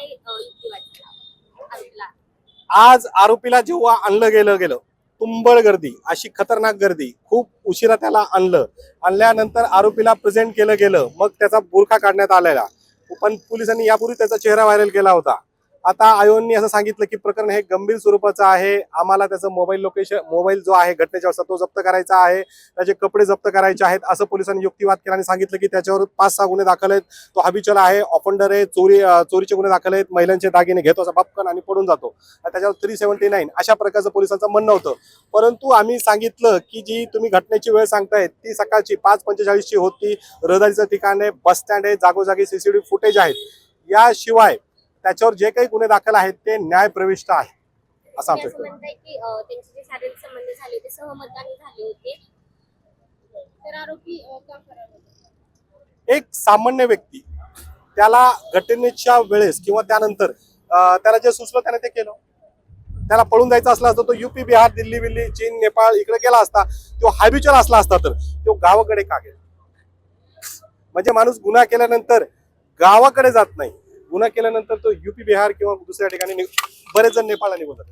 काय आज आरोपीला जेव्हा आणलं गेलं गेलं तुंबळ गर्दी अशी खतरनाक गर्दी खूप उशिरा त्याला आणलं. आणल्यानंतर आरोपीला प्रेझेंट केलं गेलं मग त्याचा बुरखा काढण्यात आलेला. पण पोलिसांनी यापूर्वी त्याचा चेहरा व्हायरल केला होता. आता आयोननी असं सांगितलं की प्रकरण हे गंभीर स्वरूपाचं आहे. आम्हाला त्याचं मोबाईल लोकेशन मोबाईल जो आहे घटनेच्या अवस्था तो जप्त करायचा आहे. त्याचे कपडे जप्त करायचे आहेत. असं पोलिसांनी युक्तिवाद केला आणि सांगितलं की त्याच्यावर पाच सहा गुन्हे दाखल आहेत. तो हबिचल आहे. ऑफंडर आहे. चोरी चोरीचे गुन्हे दाखल आहेत. महिलांचे दागिने घेतो. असा बापकन आणि पडून जातो. आणि त्याच्यावर थ्री सेव्हन्टी नाईन अशा प्रकारचं पोलिसांचं म्हणणं होतं. परंतु आम्ही सांगितलं की जी तुम्ही घटनेची वेळ सांगतायत ती सकाळची पाच पंचेचाळीसची होती. रहदारीचं ठिकाण आहे. बस स्टँड आहे. जागोजागी सीसीटीव्ही फुटेज आहेत. याशिवाय त्याच्यावर जे काही गुन्हे दाखल आहेत ते न्यायप्रविष्ट आहे. असं होते? एक सामान्य व्यक्ती त्याला घटनेच्या वेळेस किंवा त्यानंतर त्याला जे सुचलं त्याने ते केलं. त्याला पळून जायचं असला असतं तो युपी बिहार दिल्ली बिल्ली चीन नेपाळ इकडे गेला असता तो हायबिचर असला असता तर तो गावाकडे का गेला? म्हणजे माणूस गुन्हा केल्यानंतर गावाकडे जात नाही. गुन्हा केल्यानंतर तो युपी बिहार किंवा दुसऱ्या ठिकाणी बरेच जण नेपाळला निघून जातात.